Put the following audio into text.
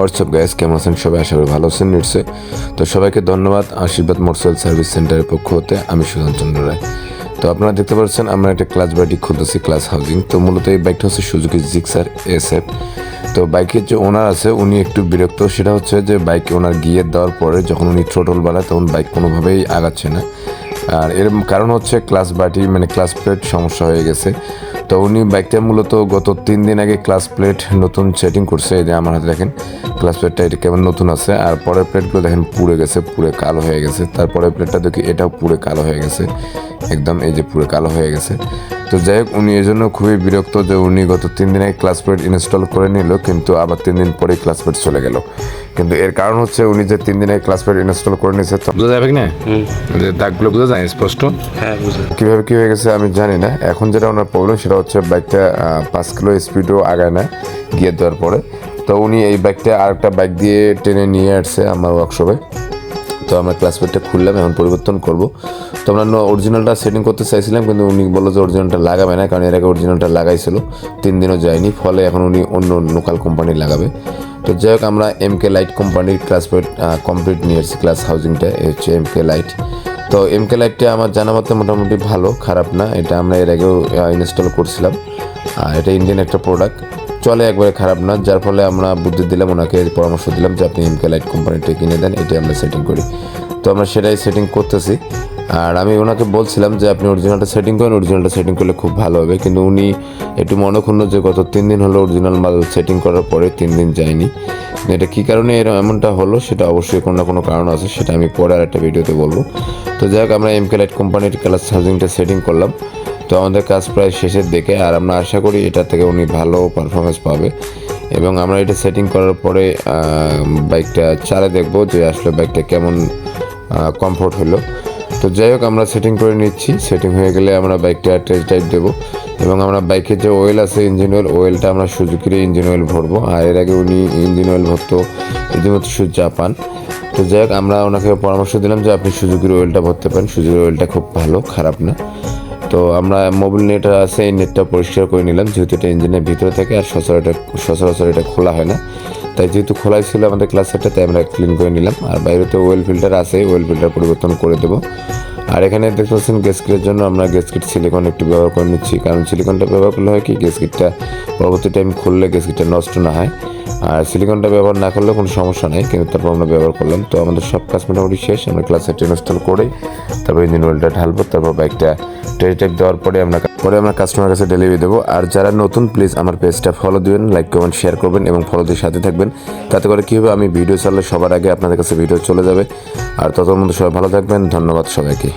WhatsApp gas কেমন আছেন সবাই? আশা করি ভালো আছেন নিশ্চয় তো সবাইকে ধন্যবাদ। আশীর্বাদ মোটরসাইকেল সার্ভিস সেন্টারের পক্ষ হতে আমি সুধান চন্দ্র রায়। তো আপনারা দেখতে পাচ্ছেন, আমরা একটা ক্লাস বাইকটি খুলতেছি, ক্লাস হাউজিং। তো মূলত এই বাইকটা হচ্ছে সুজুকি জিক্সার এস এফ। তো বাইকের যে ওনার আছে, উনি একটু বিরক্ত। সেটা হচ্ছে যে বাইকে ওনার গিয়ার দেওয়ার পরে যখন উনি থ্রোটল বাড়ায়, তখন বাইক কোনোভাবেই আগাচ্ছে না। আর এর কারণ হচ্ছে ক্লাস বাটি মানে ক্লাস প্লেট সমস্যা হয়ে গেছে। তো উনি বাইকটা মূলত গত তিন দিন আগে ক্লাস প্লেট নতুন সেটিং করছে। এই যে আমার হাতে দেখেন ক্লাস প্লেটটা এটা কেমন নতুন আছে। আর পরের প্লেটগুলো দেখেন পুড়ে গেছে, পুড়ে কালো হয়ে গেছে। তারপরের প্লেটটা দেখি এটাও পুড়ে কালো হয়ে গেছে। একদম এই যে পুরো কালো হয়ে গেছে। তো যাই হোক উনি এই জন্য খুবই বিরক্ত যে উনি গত তিন দিনে ক্লাস প্লেট ইনস্টল করে নিল কিন্তু আবার তিন দিন পরেই ক্লাস প্লেট চলে গেল। কিন্তু এর কারণ হচ্ছে উনি যে তিন দিনে ক্লাস প্লেট ইনস্টল করে নিয়েছে তো বোঝা যাবে কি না? যে দাগগুলো বোঝা যায় স্পষ্ট? হ্যাঁ কীভাবে কি হয়ে গেছে আমি জানি না। এখন যেটা ওনার প্রবলেম সেটা হচ্ছে বাইকটা পাঁচ কিলো স্পিডও আগায় না গিয়ে দেওয়ার পরে। তো উনি এই বাইকটা আরেকটা বাইক দিয়ে টেনে নিয়ে আসছে আমার ওয়ার্কশপে তো আমরা ক্লাস প্লেটটা খুললাম, এখন পরিবর্তন করব। তো আমরা অরিজিনালটা সেটিং করতে চাইছিলাম, কিন্তু উনি বলল যে অরিজিনালটা লাগাবে না, কারণ এর আগে অরিজিনালটা লাগাইছিল। তিন দিনও যায়নি, ফলে এখন উনি অন্য লোকাল কোম্পানি লাগাবে। তো যাই হোক, আমরা এম কে লাইট কোম্পানির ক্লাস কমপ্লিট নিয়ে এসেছি ক্লাস হাউজিংটা হচ্ছে এম কে লাইট তো এম কে লাইটটা আমার জানা মতে মোটামুটি ভালো, খারাপ না, এটা আমরা এর আগেও ইনস্টল করছিলাম। আর এটা ইন্ডিয়ান একটা প্রোডাক্ট চলে একবারে খারাপ না, যার ফলে আমরা বুদ্ধি দিলাম, ওনাকে পরামর্শ দিলাম যে আপনি এমকে লাইট কোম্পানিটা কিনে দেন, এটাই আমরা সেটিং করি। তো আমরা সেটাই সেটিং করতেছি। আর আমি ওনাকে বলছিলাম যে আপনি অরিজিনালটা সেটিং করেন অরিজিনালটা সেটিং করলে খুব ভালো হবে। কিন্তু উনি একটু মনক্ষুণ্ণ যে গত তিন দিন হলো অরিজিনাল মাল সেটিং করার পরে তিন দিন যায়নি। এটা কী কারণে এর এমনটা হলো, সেটা অবশ্যই কোনো না কোনো কারণ আছে, সেটা আমি পরে আর একটা ভিডিওতে বলব। তো যাই হোক, আমরা এমকে লাইট কোম্পানির ক্লাস চার্জিংটা সেটিং করলাম। তো আমাদের কাজ প্রায় শেষের দিকে, আর আমরা আশা করি এটা থেকে উনি ভালো পারফরমেন্স পাবে। এবং আমরা এটা সেটিং করার পরে বাইকটা চালে দেখব যে আসলে বাইকটা কেমন কমফোর্ট হলো। তো যাই হোক, আমরা সেটিং করে নিচ্ছি। সেটিং হয়ে গেলে আমরা বাইকটা টেস্ট ড্রাইভ দেবো। এবং আমরা বাইকের যে অয়েল আছে ইঞ্জিন অয়েল অয়েলটা আমরা সুজুকির ইঞ্জিন অয়েল ভরবো। আর এর আগে উনি ইঞ্জিন অয়েল ভরতো ইতিমধ্যে সু জাপান তো যাই হোক, আমরা ওনাকে পরামর্শ দিলাম যে আপনি সুজুকির অয়েলটা ভরতে পারেন। সুজুকির অয়েলটা খুব ভালো, খারাপ না। তো আমরা মোবিল নেট আছে, এই নেটটা পরিষ্কার করে নিলাম। যেহেতু এটা ইঞ্জিনের ভিতরে থাকে আর সচরাচর সচরাচর এটা খোলা হয় না। তাই যেহেতু খোলাই ছিল আমাদের ক্লাস সেটটা তাই আমরা ক্লিন করে নিলাম। আর বাইরে তো ওয়েল ফিল্টার আছে ওয়েল ফিল্টার পরিবর্তন করে দেবো। আর এখানে দেখতে পাচ্ছেন গ্যাসকিটের জন্য আমরা গ্যাসকিট সিলিকন একটু ব্যবহার করে নিচ্ছি। কারণ সিলিকনটা ব্যবহার করলে হয় কি গ্যাসকিটটা পরবর্তী টাইম খুললে গ্যাসকিটটা নষ্ট না হয়। আর সিলিকনটা ব্যবহার না করলে কোনো সমস্যা নেই, কিন্তু তারপর আমরা ব্যবহার করলাম। তো আমাদের সব কাজ মোটামুটি শেষ, আমরা ক্লাস ট্রেন ইনস্টল করেই তারপর ইঞ্জিন অয়েলটা ঢালবো, তারপর বাইকটা টেরি টাইপ দেওয়ার পরে আমরা পরে আমরা কাস্টমার কাছে ডেলিভারি দেবো। আর যারা নতুন প্লিজ আমার পেজটা ফলো দিবেন লাইক কমেন্ট শেয়ার করবেন এবং ফলো দিয়ে সাথে থাকবেন। তাতে করে কী হবে, আমি ভিডিও চাললে সবার আগে আপনাদের কাছে ভিডিও চলে যাবে। আর ততক্ষণ মধ্যে সবাই ভালো থাকবেন, ধন্যবাদ সবাইকে।